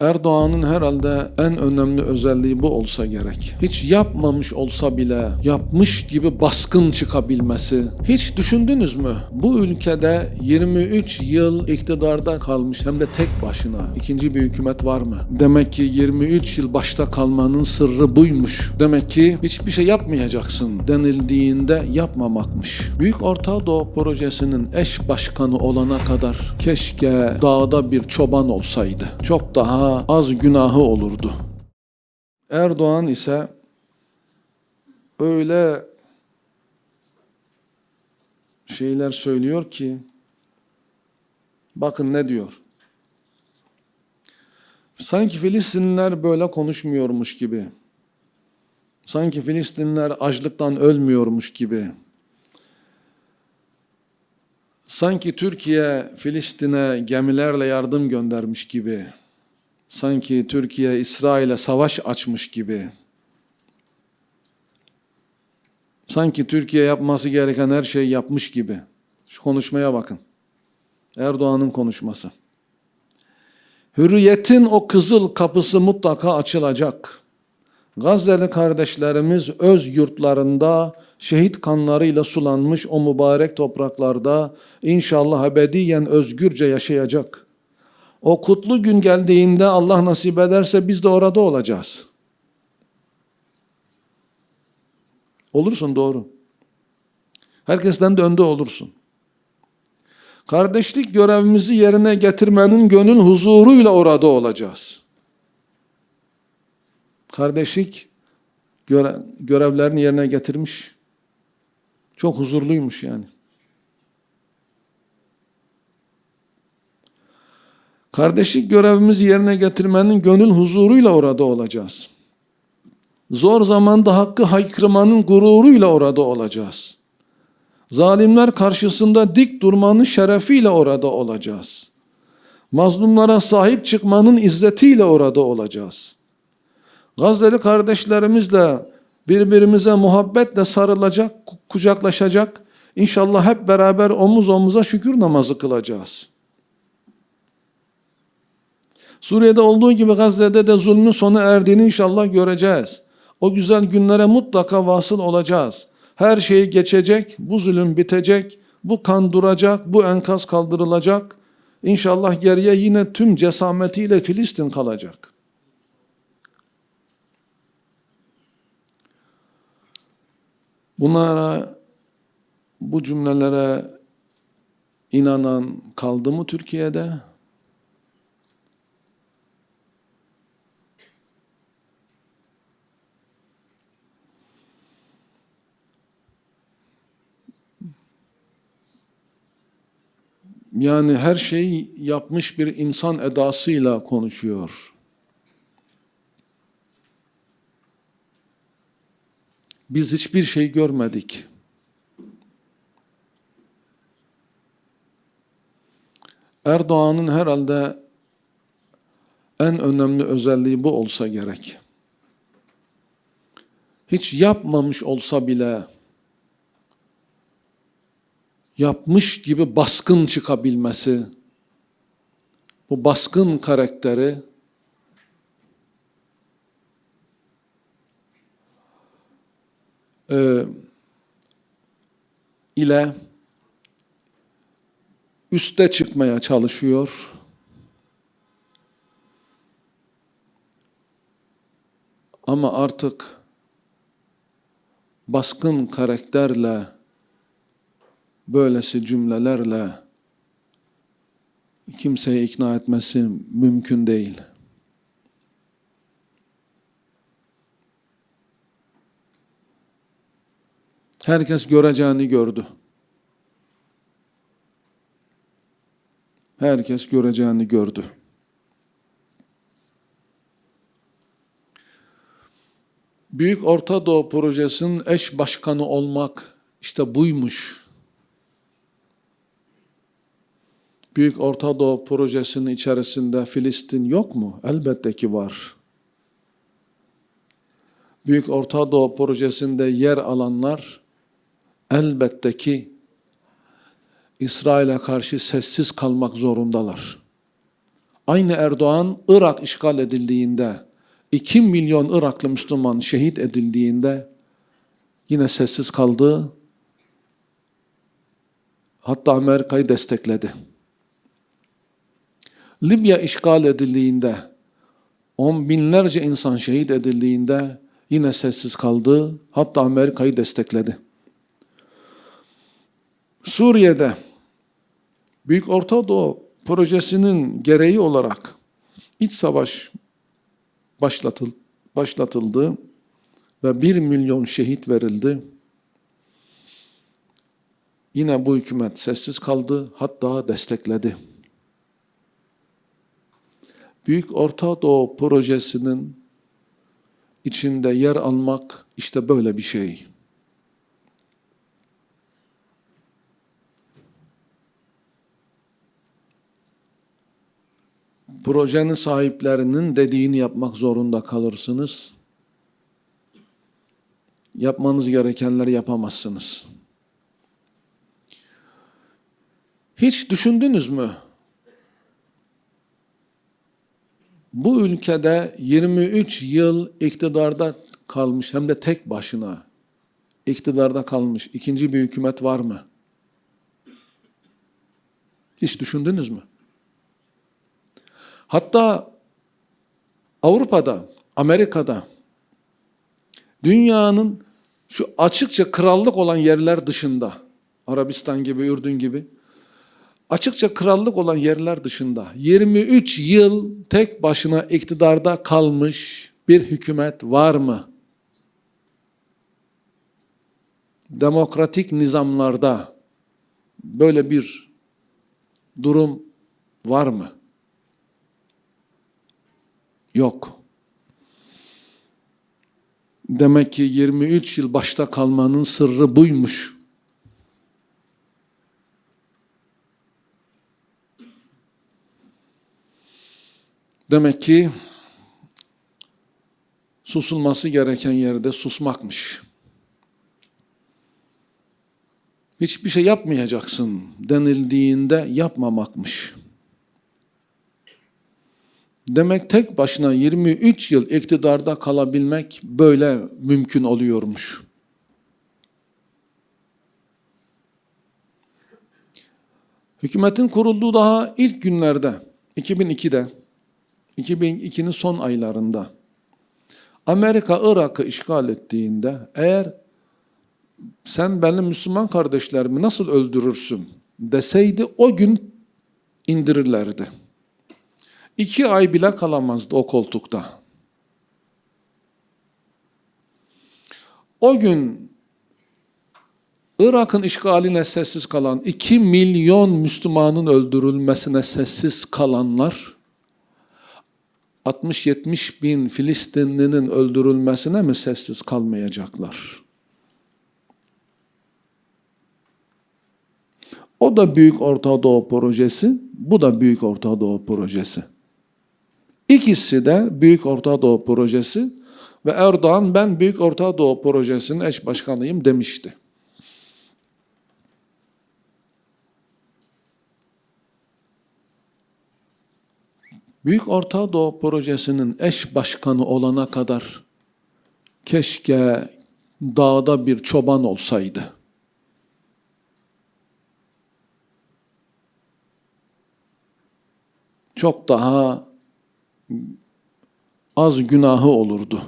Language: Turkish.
Erdoğan'ın herhalde en önemli özelliği bu olsa gerek. Hiç yapmamış olsa bile yapmış gibi baskın çıkabilmesi. Hiç düşündünüz mü? Bu ülkede 23 yıl iktidarda kalmış hem de tek başına. İkinci bir hükümet var mı? Demek ki 23 yıl başta kalmanın sırrı buymuş. Demek ki hiçbir şey yapmayacaksın denildiğinde yapmamakmış. Büyük Orta Doğu Projesi'nin eş başkanı olana kadar keşke dağda bir çoban olsaydı. Çok daha az günahı olurdu. Erdoğan ise öyle şeyler söylüyor ki bakın ne diyor. Sanki Filistinliler böyle konuşmuyormuş gibi. Sanki Filistinliler açlıktan ölmüyormuş gibi. Sanki Türkiye Filistin'e gemilerle yardım göndermiş gibi. Sanki Türkiye İsrail'e savaş açmış gibi. Sanki Türkiye yapması gereken her şeyi yapmış gibi. Şu konuşmaya bakın. Erdoğan'ın konuşması. Hürriyetin o kızıl kapısı mutlaka açılacak. Gazze'li kardeşlerimiz öz yurtlarında şehit kanlarıyla sulanmış o mübarek topraklarda inşallah ebediyen özgürce yaşayacak. O kutlu gün geldiğinde Allah nasip ederse biz de orada olacağız. Olursun doğru. Herkesten de önde olursun. Kardeşlik görevimizi yerine getirmenin gönül huzuruyla orada olacağız. Kardeşlik göre, görevlerini yerine getirmiş. Çok huzurluymuş yani. Kardeşlik görevimizi yerine getirmenin gönül huzuruyla orada olacağız. Zor zamanda hakkı haykırmanın gururuyla orada olacağız. Zalimler karşısında dik durmanın şerefiyle orada olacağız. Mazlumlara sahip çıkmanın izzetiyle orada olacağız. Gazze'li kardeşlerimizle birbirimize muhabbetle sarılacak, kucaklaşacak. İnşallah hep beraber omuz omuza şükür namazı kılacağız. Suriye'de olduğu gibi Gazze'de de zulmün sonu erdiğini inşallah göreceğiz. O güzel günlere mutlaka vasıl olacağız. Her şey geçecek, bu zulüm bitecek, bu kan duracak, bu enkaz kaldırılacak. İnşallah geriye yine tüm cesametiyle Filistin kalacak. Bunlara, bu cümlelere inanan kaldı mı Türkiye'de? Yani her şeyi yapmış bir insan edasıyla konuşuyor. Biz hiçbir şey görmedik. Erdoğan'ın herhalde en önemli özelliği bu olsa gerek. Hiç yapmamış olsa bile yapmış gibi baskın çıkabilmesi, bu baskın karakteri e, ile üste çıkmaya çalışıyor. Ama artık baskın karakterle böylesi cümlelerle kimseyi ikna etmesi mümkün değil. Herkes göreceğini gördü. Herkes göreceğini gördü. Büyük Orta Doğu Projesi'nin eş başkanı olmak işte buymuş. Büyük Orta Doğu Projesi'nin içerisinde Filistin yok mu? Elbette ki var. Büyük Orta Doğu Projesi'nde yer alanlar elbette ki İsrail'e karşı sessiz kalmak zorundalar. aynı Erdoğan Irak işgal edildiğinde 2 milyon Iraklı Müslüman şehit edildiğinde yine sessiz kaldı. Hatta Amerika'yı destekledi. Libya işgal edildiğinde on binlerce insan şehit edildiğinde yine sessiz kaldı. Hatta Amerika'yı destekledi. Suriye'de Büyük Orta Doğu projesinin gereği olarak iç savaş başlatıl, başlatıldı ve bir milyon şehit verildi. Yine bu hükümet sessiz kaldı, hatta destekledi. Büyük Orta Doğu projesinin içinde yer almak işte böyle bir şey. Projenin sahiplerinin dediğini yapmak zorunda kalırsınız. Yapmanız gerekenleri yapamazsınız. Hiç düşündünüz mü? Bu ülkede 23 yıl iktidarda kalmış hem de tek başına iktidarda kalmış ikinci bir hükümet var mı? Hiç düşündünüz mü? Hatta Avrupa'da, Amerika'da dünyanın şu açıkça krallık olan yerler dışında Arabistan gibi, Ürdün gibi açıkça krallık olan yerler dışında 23 yıl tek başına iktidarda kalmış bir hükümet var mı? Demokratik nizamlarda böyle bir durum var mı? Yok. Demek ki 23 yıl başta kalmanın sırrı buymuş. Demek ki susulması gereken yerde susmakmış. Hiçbir şey yapmayacaksın denildiğinde yapmamakmış. Demek tek başına 23 yıl iktidarda kalabilmek böyle mümkün oluyormuş. Hükümetin kurulduğu daha ilk günlerde, 2002'de, 2002'nin son aylarında, Amerika Irak'ı işgal ettiğinde eğer sen benim Müslüman kardeşlerimi nasıl öldürürsün deseydi o gün indirirlerdi. İki ay bile kalamazdı o koltukta. O gün Irak'ın işgaline sessiz kalan, iki milyon Müslümanın öldürülmesine sessiz kalanlar, 60-70 bin Filistinlinin öldürülmesine mi sessiz kalmayacaklar? O da Büyük Orta Doğu Projesi, bu da Büyük Orta Doğu Projesi. İkisi de Büyük Orta Doğu Projesi ve Erdoğan ben Büyük Orta Doğu Projesi'nin eş başkanıyım demişti. Büyük Orta Doğu Projesi'nin eş başkanı olana kadar keşke dağda bir çoban olsaydı. Çok daha az günahı olurdu.